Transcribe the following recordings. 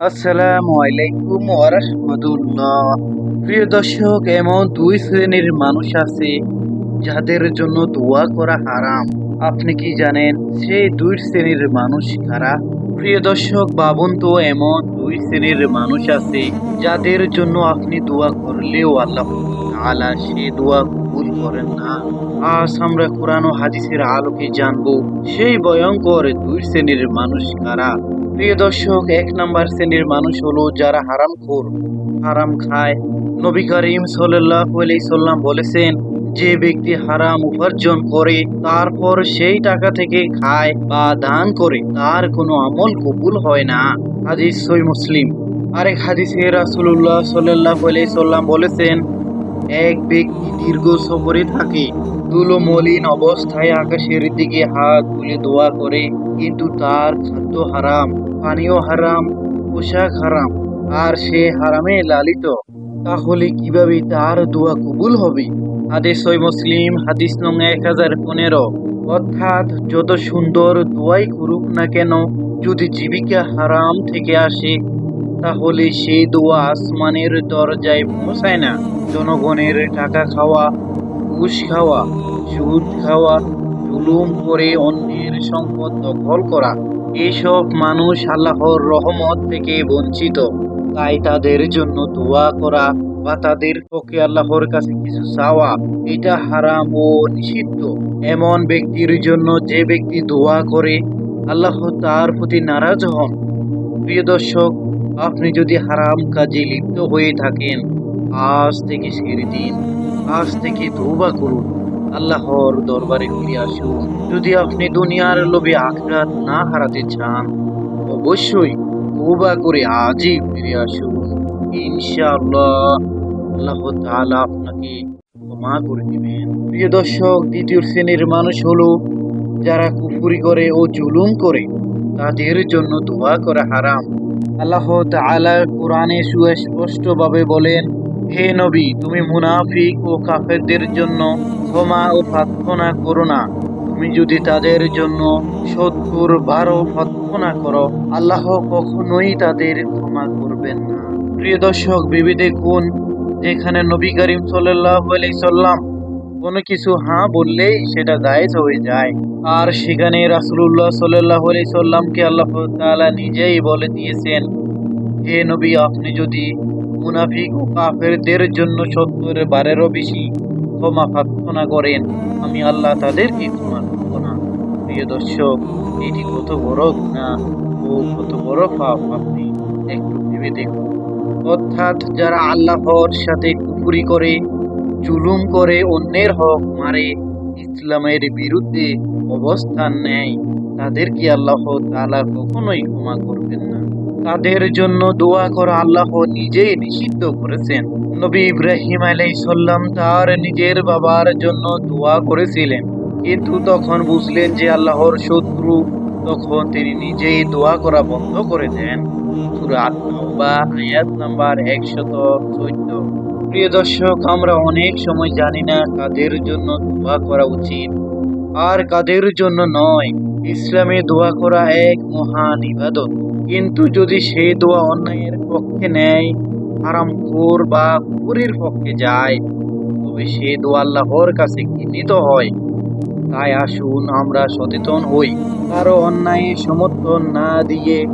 আসসালামু আলাইকুম ওয়া রাহমাতুল্লাহ প্রিয় দর্শক, এমন দুই শ্রেণির মানুষ আছে যাদের জন্য দোয়া করা হারাম। আপনি কি জানেন সেই দুই শ্রেণির মানুষ কারা? প্রিয় দর্শক, ভাবুন তো, এমন দুই শ্রেণির মানুষ আছে যাদের জন্য আপনি দোয়া করলেও আল্লাহ তাআলা সে দোয়া করেন না। আজ আমরা কোরআন ও হাদিসের আলোকে জানব, সেই ভয়ঙ্কর দুই শ্রেণির মানুষ কারা? প্রিয় দর্শক, এক নাম্বার শ্রেণির মানুষ হলো যারা হারাম খোর, হারাম খায়। নবী করিম সাল্লাম বলেছেন, যে ব্যক্তি হারাম উপার্জন করে, তারপর সেই টাকা থেকে খায় বা দান করে, তার কোনো আমল কবুল হয় না। হাদিস সই মুসলিম। আরেক হাদিসে রাসূলুল্লাহ সাল্লাল্লাহু আলাইহি সাল্লাম বলেছেন এক ব্যক্তি দীর্ঘ সফরে থাকে। ধুলো মলিন অবস্থায় আকাশের দিকে হাত তুলে দোয়া করে, কিন্তু তার খাদ্য হারাম, পানীয় হারাম, পোশাক হারাম, আর সে হারামে লালিত। তাহলে কীভাবে তার দোয়া কবুল হবে? হাদিস মুসলিম, হাদিস নং এক হাজার পনেরো। অর্থাৎ যত সুন্দর দোয়াই করুক না কেন, যদি জীবিকা হারাম থেকে আসে তাহলে সেই দোয়া আসমানের দরজায় পৌঁছায় না। জনগণের টাকা খাওয়া, ঘুষ খাওয়া, সুদ খাওয়া, জুলুম করে অন্যের সম্পদ দখল করা, এসব মানুষ আল্লাহর রহমত থেকে বঞ্চিত। তাই তাদের জন্য দোয়া করা বা তাদের পক্ষে আল্লাহর কাছে কিছু চাওয়া, এটা হারাম ও নিষিদ্ধ। এমন ব্যক্তির জন্য যে ব্যক্তি দোয়া করে, আল্লাহ তার প্রতি নারাজ হন। প্রিয় দর্শক আপনি যদি হারাম কাজে লিপ্ত হয়ে থাকেন, আজ থেকে ছেড়ে দিন। আজ থেকে তৌবা করুন। আল্লাহর দরবারে ফিরে আসুন। যদি আপনি দুনিয়ার লোভে আখরাত না হারাতে চান, অবশ্যই তৌবা করে আজই ফিরে আসুন। ইনশাআল্লাহ আল্লাহ তাআলা আপনাকে ক্ষমা করে দিবেন। প্রিয় দর্শক, দ্বিতীয় শ্রেণির মানুষ হলো যারা কুফুরি করে ও জুলুম করে, তাদের জন্য দোয়া করা হারাম। আল্লাহ তাআলা কোরআনে সুস্পষ্টভাবে বলেন, হে নবী, তুমি মুনাফিক ও কাফেরদের জন্য ক্ষমা ও প্রার্থনা করো না। তুমি যদি তাদের জন্য সত্তর বারো প্রার্থনা করো, আল্লাহ কখনোই তাদের ক্ষমা করবেন না। প্রিয় দর্শক ভেবে দেখুন যেখানে নবী করিম সাল্লাল্লাহু আলাইহি সাল্লাম কোনো কিছু হ্যাঁ বললেই সেটা জায়েজ হয়ে যায়। আর সেখানে রাসূলুল্লাহ সাল্লাল্লাহু আলাইহি সাল্লামকে আল্লাহ তাআলা নিজেই বলে দিয়েছেন, হে নবী, আপনি যদি মুনাফিক ও কাফেরদের জন্য সত্তর বারেরও বেশি ক্ষমা প্রার্থনা করেন, আমি আল্লাহ তাদেরকে ক্ষমা করব না। প্রিয় দর্শক, এটি কত বড় গুণা ও কত বড় পাপ, আপনি একটু ভেবে দেখুন। অর্থাৎ যারা আল্লাহর সাথে কুফুরি করে জুলুম করে অন্যের হক মারে, ইসলামের বিরুদ্ধে অবস্থান নেয়। তাদেরকে আল্লাহ তালা কখনোই ক্ষমা করবেন না। তাদের জন্য দোয়া করা আল্লাহ নিজেই নিষিদ্ধ করেছেন। নবী ইব্রাহিম আলাইসাল্লাম তার নিজের বাবার জন্য দোয়া করেছিলেন। কিন্তু তখন বুঝলেন যে আল্লাহর শত্রু, তখন তিনি নিজেই দোয়া করা বন্ধ করে দেন। সূরা আত-তাওবা, আয়াত নাম্বার একশত চোদ্দ। প্রিয় দর্শক, আমরা অনেক সময় জানি না কাদের জন্য দোয়া করা উচিত আর কাদের জন্য নয়। ইসলামে দোয়া করা এক মহান ইবাদত। কিন্তু যদি সেই দোয়া অন্যায়ের পক্ষে নেয়, হারাম খোর বা কুপুরের পক্ষে যায়, তবে সে দোয়া আল্লাহর কাছে ঘৃণিত হয়। তাই আসুন আমরা সচেতন হই। কারও অন্যায় সমর্থন না দিয়ে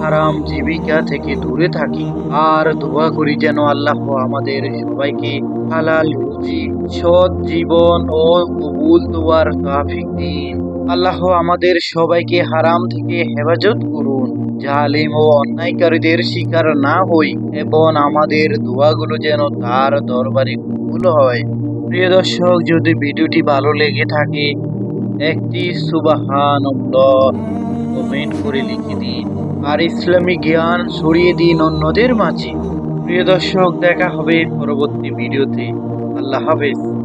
হারাম জীবিকা থেকে দূরে থাকি। আর দোয়া করি যেন আল্লাহ আমাদের সবাইকে হালাল, রুজি, সৎ জীবন ও কবুল দোয়ার তৌফিক দিন। আল্লাহ আমাদের সবাইকে হারাম থেকে হেফাজত করুন। জালিম ও অন্যায়কারীদের শিকার না হই এবং আমাদের দোয়াগুলো যেন তার দরবারে কবুল হয়। প্রিয় দর্শক, যদি ভিডিওটি ভালো লেগে থাকে, একটি সুবাহান কমেন্ট করে লিখে দিন। আর ইসলামী জ্ঞান ছড়িয়ে দিন অন্যদের মাঝে। প্রিয় দর্শক, দেখা হবে পরবর্তী ভিডিওতে। আল্লাহ হাফেজ।